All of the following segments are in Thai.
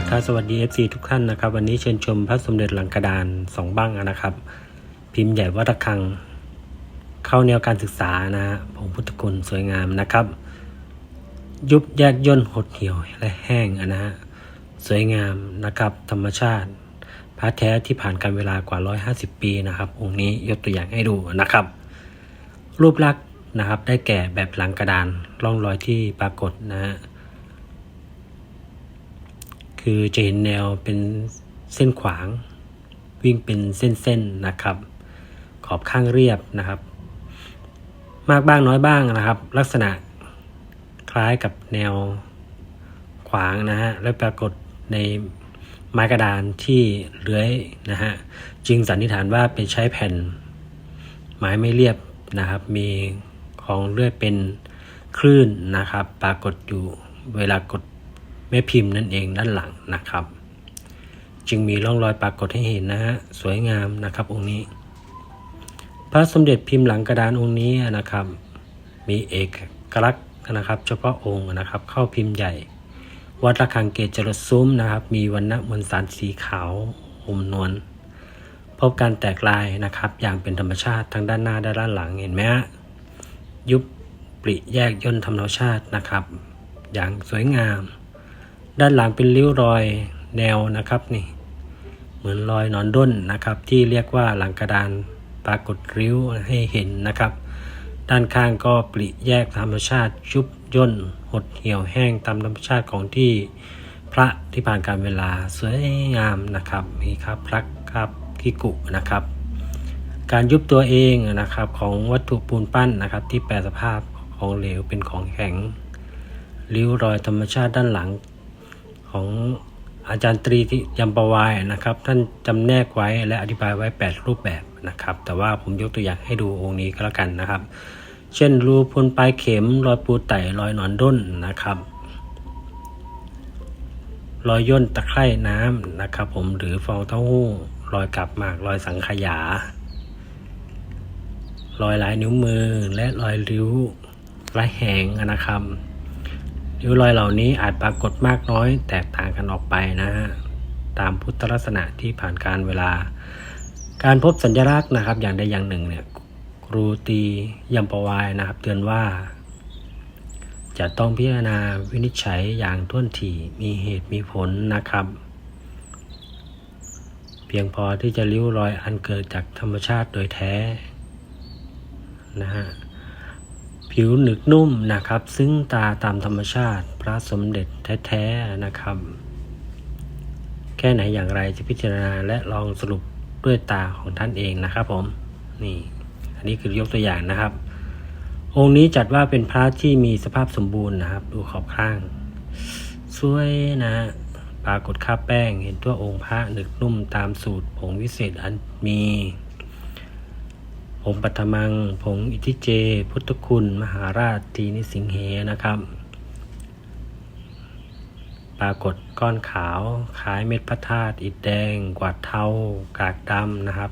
ทักทายสวัสดี FC ทุกท่านนะครับวันนี้เชิญชมพระสมเด็จหลังกระดานสองบ้างนะครับ พิมพ์ใหญ่วัดระฆัง เข้าแนวการศึกษานะฮะผงพุทธคุณสวยงามนะครับ ยุบแยกย่นหดเหี่ยวและแห้งนะฮะสวยงามนะครับ ธรรมชาติพระแท้ที่ผ่านการเวลากว่า 150 ปีนะครับองค์นี้ยกตัวอย่างให้ดูนะครับ รูปลักษณ์นะครับได้แก่แบบหลังกระดานร่องรอยที่ปรากฏนะฮะ คือจะเห็นแนวเป็นเส้นขวาง วิ่งเป็นเส้นๆนะครับ ขอบข้างเรียบนะครับ มากบ้างน้อยบ้างนะครับ ลักษณะคล้ายกับแนวขวางนะฮะและปรากฏในไม้กระดานที่เลื้อยนะฮะจึงสันนิษฐานว่าเป็นใช้แผ่น ไม้ไม่เรียบนะครับ มีของเลื่อยเป็นคลื่นนะครับ ปรากฏอยู่เวลากด แม่พิมพ์นั่นเองด้านหลังนะครับ จึงมีร่องรอยปรากฏให้เห็นนะฮะสวยงามนะครับองค์นี้ พระสมเด็จพิมพ์หลังกระดานองค์นี้นะครับ มีเอกลักษณ์นะครับเฉพาะองค์นะครับเข้าพิมพ์ใหญ่ วัดระฆังเกตจรดซุ้มนะครับ มีวันณะมวลสารสีขาวอมนวลพบการแตกลายนะครับ อย่างเป็นธรรมชาติทั้งด้านหน้าและด้านหลังเห็นไหมฮะยุบปริแยกย่นธรรมชาตินะครับ อย่างสวยงาม ด้านหลังเป็นริ้วรอยแนวนะครับนี่ เหมือนรอยหนอนด้นนะครับ ที่เรียกว่าหลังกระดานปรากฏริ้วให้เห็นนะครับ ด้านข้างก็ปริแยกธรรมชาติยุบย่นหดเหี่ยวแห้งตามธรรมชาติของที่พระที่ผ่านการเวลาสวยงามนะครับมีครับพระครับกิกุนะครับ การยุบตัวเองนะครับของวัตถุปูนปั้นนะครับ ที่แปลสภาพของเหลวเป็นของแข็งริ้วรอยธรรมชาติด้านหลัง ของอาจารย์ตรีที่ยมปวายนะครับ ท่านจำแนกไว้และอธิบายไว้ 8 รูปแบบนะครับ แต่ว่าผมยกตัวอย่างให้ดูองค์นี้ก็แล้วกันนะครับ เช่นรูพุนปลายเข็มรอยปูไต่รอยหนอนด้นนะครับรอยย่นตะไคร่น้ำนะครับ ผมหรือฟองเต้าหู้รอยกลับหมากรอยสังขยา รอยลายนิ้วมือและรอยริ้วลายแหงนะครับ ริ้วรอยเหล่านี้อาจปรากฏมากน้อยแตกต่างกันออกไปนะฮะตามพุทธลักษณะที่ผ่านการเวลา การพบสัญลักษณ์นะครับ อย่างใดอย่างหนึ่งเนี่ยครูตียมปวายนะครับ เตือนว่า จะต้องพิจารณาวินิจฉัยอย่างท่วนถี่มีเหตุมีผลนะครับ เพียงพอที่จะริ้วรอยอันเกิดจากธรรมชาติโดยแท้นะฮะ ผิวหนึกนุ่มนะครับ ซึ่งตาตามธรรมชาติพระสมเด็จแท้ๆนะครับ แค่ไหนอย่างไรจะพิจารณาและลองสรุปด้วยตาของท่านเองนะครับผมนี่ อันนี้คือยกตัวอย่างนะครับ องค์นี้จัดว่าเป็นพระที่มีสภาพสมบูรณ์นะครับ ดูขอบข้าง สวยนะปรากฏคราแป้งเห็นตัวองค์พระหนึกนุ่มตามสูตรผงวิเศษอันมี ผงปัทมัง ผงอิทิเจ พุทธคุณ มหาราชทีนิสิงเหนะครับ ปรากฏก้อนขาวคล้ายเม็ดพระธาตุอิฐแดง กวาดเทากากดำนะครับ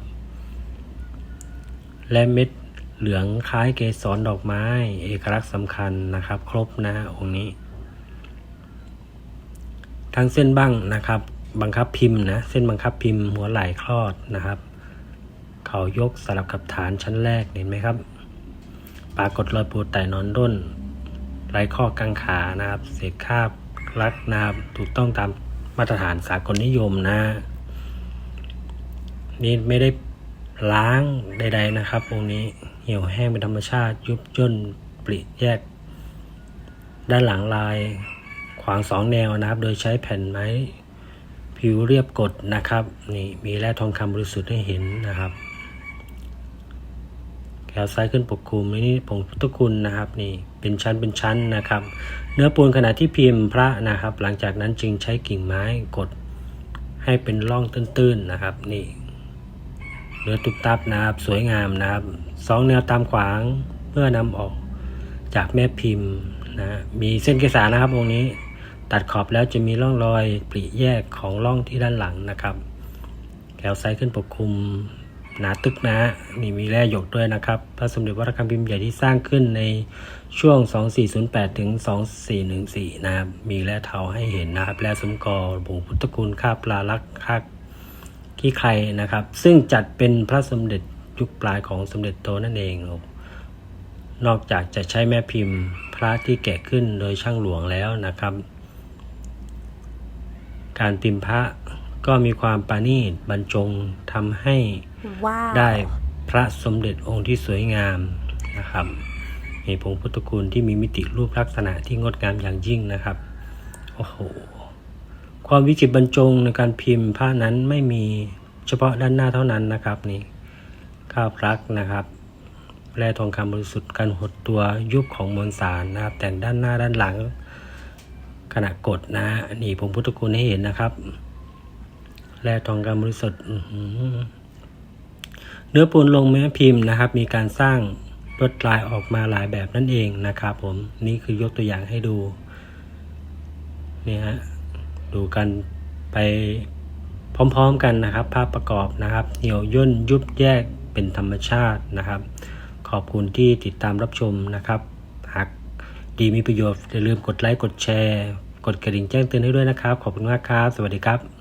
และเม็ดเหลืองคล้ายเกสรดอกไม้ เอกลักษณ์สำคัญนะครับ ครบนะองค์นี้ ทั้งเส้นบ้างนะครับ บังคับพิมพ์นะ เส้นบังคับพิมพ์หัวไหล่คลอดนะครับ เขายกสลับกับฐานชั้นแรกเห็นไหมครับ ปรากฏรอยปูไต่นอนด้นไรข้อกังขานะครับ เศษคราบรักนะครับ ถูกต้องตามมาตรฐานสากลนิยมนะ นี่ไม่ได้ล้างใด ๆนะครับองค์นี้เหี่ยวแห้งเป็นธรรมชาติยุบย่นปริแยก ด้านหลังลายขวางสองแนวนะครับ โดยใช้แผ่นไม้ผิวเรียบกดนะครับ นี่มีแร่ทองคำบริสุทธิ์ให้เห็นนะครับ แถวซ้ายขึ้นปกคลุมนี่ผงพุทธคุณนะครับนี่เป็นชั้นเป็นชั้นนะครับ เนื้อปูนขณะที่พิมพ์พระนะครับ หลังจากนั้นจึงใช้กิ่งไม้กดให้เป็นร่องตื้นๆนะครับนี่เนื้อตุบตับนะครับ สวยงามนะครับสองแนวตามขวางเพื่อนำออกจากแม่พิมพ์นะมีเส้นเกษานะครับองค์นี้ตัดขอบแล้วจะมีร่องรอยปริแยกของร่องที่ด้านหลังนะครับแถวซ้ายขึ้นปกคลุม หนาตึกนะนี่มีแร่หยกด้วยนะครับ พระสมเด็จวัดระฆังพิมพ์ใหญ่ที่สร้างขึ้นในช่วง 2408 ถึง 2414 นะครับ มีแร่เทาให้เห็นนะครับ แร่สมกอผงพุทธคุณคาบปลาลักษ์คาบขี้ใครนะครับ ซึ่งจัดเป็นพระสมเด็จยุคปลายของสมเด็จโตนั่นเองนอกจากจะใช้แม่พิมพ์พระที่แกะขึ้นโดยช่างหลวงแล้วนะครับ การพิมพ์พระ ก็มีความปราณีตบรรจงทำให้ว้าวได้พระสมเด็จองค์ที่สวยงามนะครับมีผงพุทธคุณที่มีมิติรูปลักษณะที่งดงามอย่างยิ่งนะครับโอ้โหความวิจิตรบรรจงในการพิมพ์ผ้านั้นไม่มีเฉพาะด้านหน้าเท่านั้นนะครับนี่ข้าวพลักนะครับแร่ทองคำบริสุทธิ์การหดตัวยุบของมวลสารนะครับ แต่งด้านหน้าด้านหลังขณะกดนะนี่ผงพุทธคุณให้เห็นนะครับ แร่ทองคำบริสุทธิ์เนื้อปูนลงแม้พิมพ์นะครับ มีการสร้างลวดลายออกมาหลายแบบนั่นเองนะครับผมนี่คือยกตัวอย่างให้ดูนี่ฮะดูกันไปพร้อมๆกันนะครับ ภาพประกอบนะครับ เหี่ยวย่นยุบแยกเป็นธรรมชาตินะครับ ขอบคุณที่ติดตามรับชมนะครับ หากดีมีประโยชน์อย่าลืมกดไลค์กดแชร์ กดกระดิ่งแจ้งเตือนให้ด้วยนะครับ ขอบคุณมากครับ สวัสดีครับ